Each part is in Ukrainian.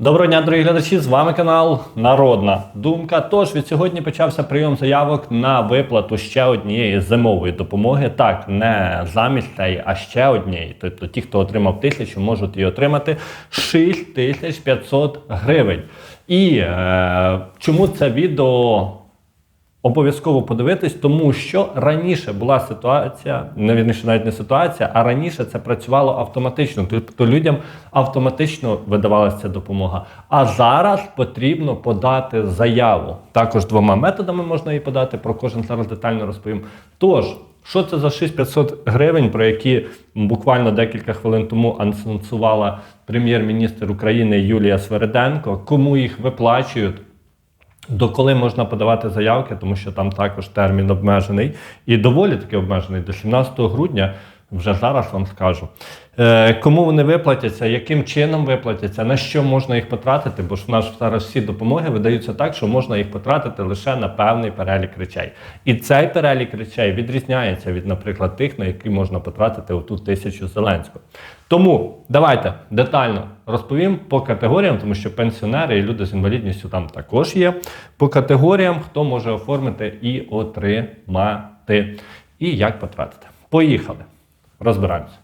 Доброго дня, дорогі глядачі! З вами канал Народна Думка. Тож від сьогодні почався прийом заявок на виплату ще однієї зимової допомоги. Так, не замість цієї, а ще однієї. Тобто ті, хто отримав тисячу, можуть її отримати 6500 гривень. І е, чому це відео Обов'язково подивитись, тому що раніше була ситуація, не вірніше навіть не ситуація, а раніше це працювало автоматично. Тобто людям автоматично видавалася допомога. А зараз потрібно подати заяву. Також двома методами можна її подати. Про кожен зараз детально розповім. Тож, що це за 6500 гривень, про які буквально декілька хвилин тому анонсувала прем'єр-міністр України Юлія Свериденко, кому їх виплачують? До коли можна подавати заявки, тому що там також термін обмежений і доволі таки обмежений до 17 грудня. Вже зараз вам скажу. Е, кому вони виплатяться, яким чином виплатяться, на що можна їх потратити, бо ж в нас зараз всі допомоги видаються так, що можна їх потратити лише на певний перелік речей. І цей перелік речей відрізняється від, наприклад, тих, на які можна потратити оту тисячу Зеленського. Тому давайте детально розповім по категоріям, тому що пенсіонери і люди з інвалідністю там також є. По категоріям, хто може оформити і отримати, і як потратити. Поїхали. Розбираємося.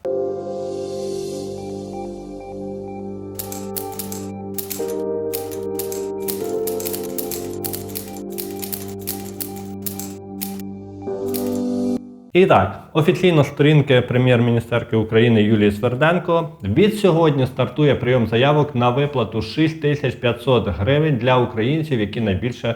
І так, офіційно сторінки прем'єр-міністерки України Юлії Сверденко. Від сьогодні стартує прийом заявок на виплату 6500 гривень для українців, які найбільше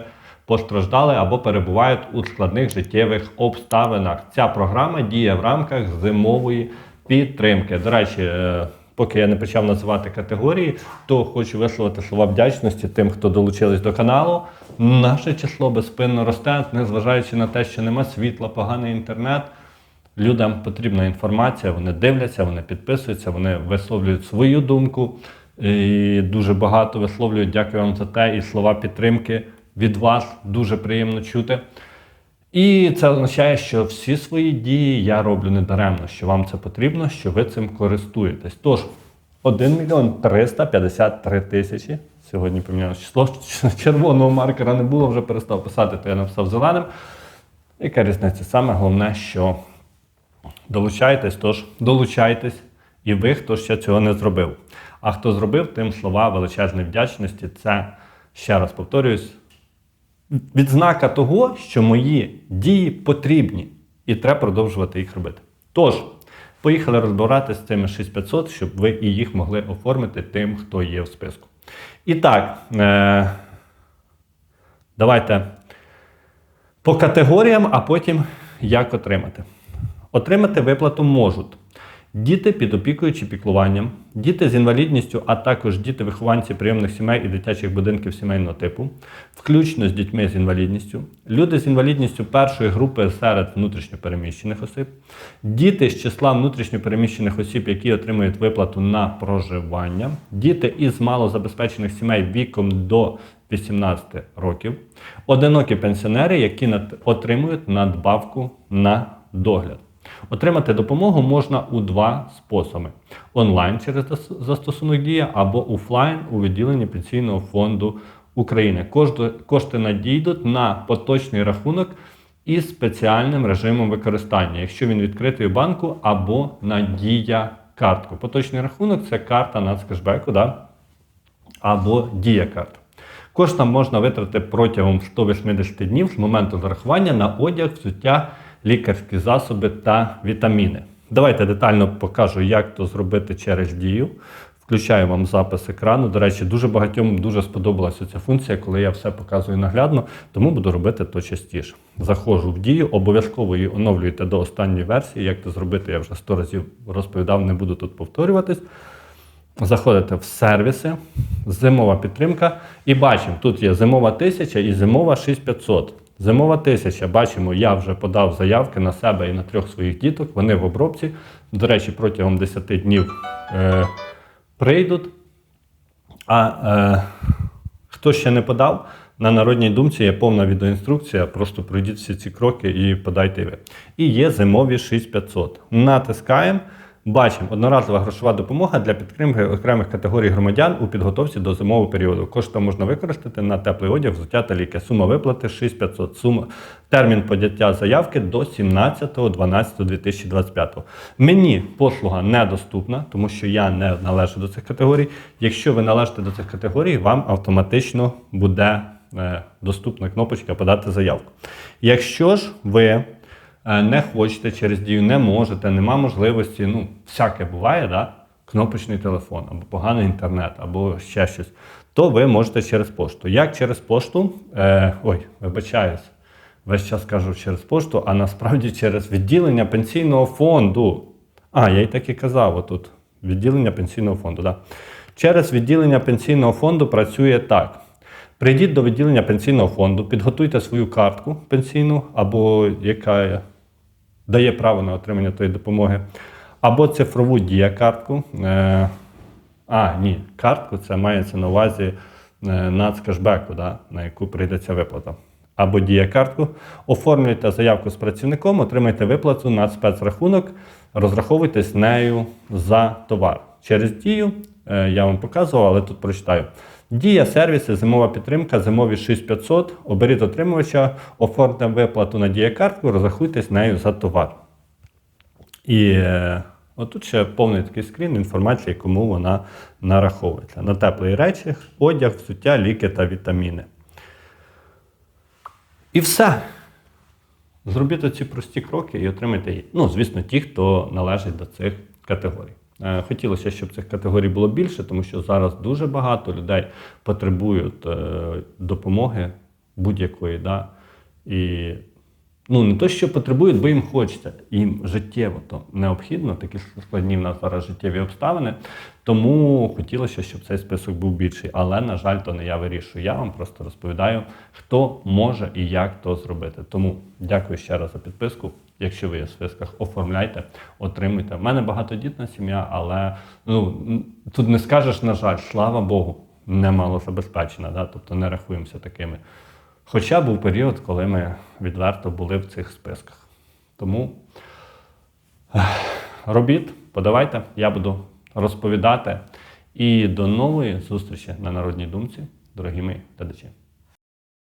постраждали або перебувають у складних життєвих обставинах. Ця програма діє в рамках зимової підтримки. До речі, е, поки я не почав називати категорії, то хочу висловити слова вдячності тим, хто долучились до каналу. Наше число безспинно росте, незважаючи на те, що нема світла, поганий інтернет. Людям потрібна інформація, вони дивляться, вони підписуються, вони висловлюють свою думку. І дуже багато висловлюють. Дякую вам за те. І слова підтримки від вас дуже приємно чути. І це означає, що всі свої дії я роблю недаремно, що вам це потрібно, що ви цим користуєтесь. Тож, 1 мільйон 353 тисячі. Сьогодні помінялося число. Червоного маркера не було, вже перестав писати, то я написав зеленим. Яка різниця? Саме головне, що долучайтесь, тож долучайтесь, і ви, хто ще цього не зробив. А хто зробив, тим слова величезної вдячності. Це, ще раз повторююсь, відзнака того, що мої дії потрібні, і треба продовжувати їх робити. Тож, поїхали розбиратися з цими 6500, щоб ви і їх могли оформити тим, хто є в списку. І так, е- давайте по категоріям, а потім як отримати. Отримати виплату можуть діти під опікою чи піклуванням, діти з інвалідністю, а також діти-вихованці прийомних сімей і дитячих будинків сімейного типу, включно з дітьми з інвалідністю, люди з інвалідністю першої групи серед внутрішньопереміщених осіб, діти з числа внутрішньопереміщених осіб, які отримують виплату на проживання, діти із малозабезпечених сімей віком до 18 років, одинокі пенсіонери, які отримують надбавку на догляд. Отримати допомогу можна у два способи: онлайн через застосунок Дія або офлайн у відділенні Пенсійного фонду України. Кошти, надійдуть на поточний рахунок із спеціальним режимом використання, якщо він відкритий у банку або на дія картку. Поточний рахунок це карта нацкешбеку, да? або дія карта. Кошти можна витратити протягом 180 днів з моменту зарахування на одяг, взуття, лікарські засоби та вітаміни. Давайте детально покажу, як то зробити через дію. Включаю вам запис екрану. До речі, дуже багатьом дуже сподобалася ця функція, коли я все показую наглядно, тому буду робити то частіше. Заходжу в дію, обов'язково її оновлюєте до останньої версії. Як це зробити, я вже 100 разів розповідав, не буду тут повторюватись. Заходите в сервіси, зимова підтримка, і бачимо, тут є зимова 1000 і зимова 6500. Зимова 1000, бачимо, я вже подав заявки на себе і на трьох своїх діток. Вони в обробці. До речі, протягом 10 днів е, прийдуть. А е, хто ще не подав, на народній думці є повна відеоінструкція. Просто пройдіть всі ці кроки і подайте ви. І є зимові 6500. Натискаємо. Бачимо, одноразова грошова допомога для підтримки окремих категорій громадян у підготовці до зимового періоду. Кошти можна використати на теплий одяг, взуття та ліки. Сума виплати 6500. Сума термін подяття заявки до 17.12.2025. Мені послуга недоступна, тому що я не належу до цих категорій. Якщо ви належите до цих категорій, вам автоматично буде е, доступна кнопочка подати заявку. Якщо ж ви не хочете через дію, не можете, нема можливості, ну, всяке буває, да? кнопочний телефон, або поганий інтернет, або ще щось, то ви можете через пошту. Як через пошту, е, ой, вибачаюсь, весь час кажу через пошту, а насправді через відділення пенсійного фонду. А, я й так і казав, отут. Відділення пенсійного фонду. Да. Через відділення пенсійного фонду працює так. Прийдіть до відділення пенсійного фонду, підготуйте свою картку пенсійну, або яка дає право на отримання тої допомоги, або цифрову дія-картку. Е, а, ні, картку це мається на увазі е, нацкешбеку, да, на яку прийдеться виплата. Або дія-картку. Оформлюйте заявку з працівником, отримайте виплату на спецрахунок, розраховуйтесь нею за товар. Через дію е, я вам показував, але тут прочитаю. Дія, сервіси, зимова підтримка, зимові 6500, оберіть отримувача, оформте виплату на дія-картку, розрахуйтесь нею за товар. І е, отут ще повний такий скрін інформації, кому вона нараховується. На теплі речі, одяг, взуття, ліки та вітаміни. І все. Зробіть оці прості кроки і отримайте її. Ну, звісно, ті, хто належить до цих категорій. Е, Хотілося, щоб цих категорій було більше, тому що зараз дуже багато людей потребують е, допомоги будь-якої. Да? І ну, не то, що потребують, бо їм хочеться. Їм життєво то необхідно, такі складні в нас зараз життєві обставини. Тому хотілося, щоб цей список був більший. Але, на жаль, то не я вирішую. Я вам просто розповідаю, хто може і як то зробити. Тому дякую ще раз за підписку. Якщо ви є в списках, оформляйте, отримуйте. У мене багатодітна сім'я, але ну, тут не скажеш, на жаль, слава Богу, не мало забезпечена, да? тобто не рахуємося такими. Хоча був період, коли ми відверто були в цих списках. Тому робіт, подавайте, я буду розповідати. І до нової зустрічі на Народній думці, дорогі мої глядачі.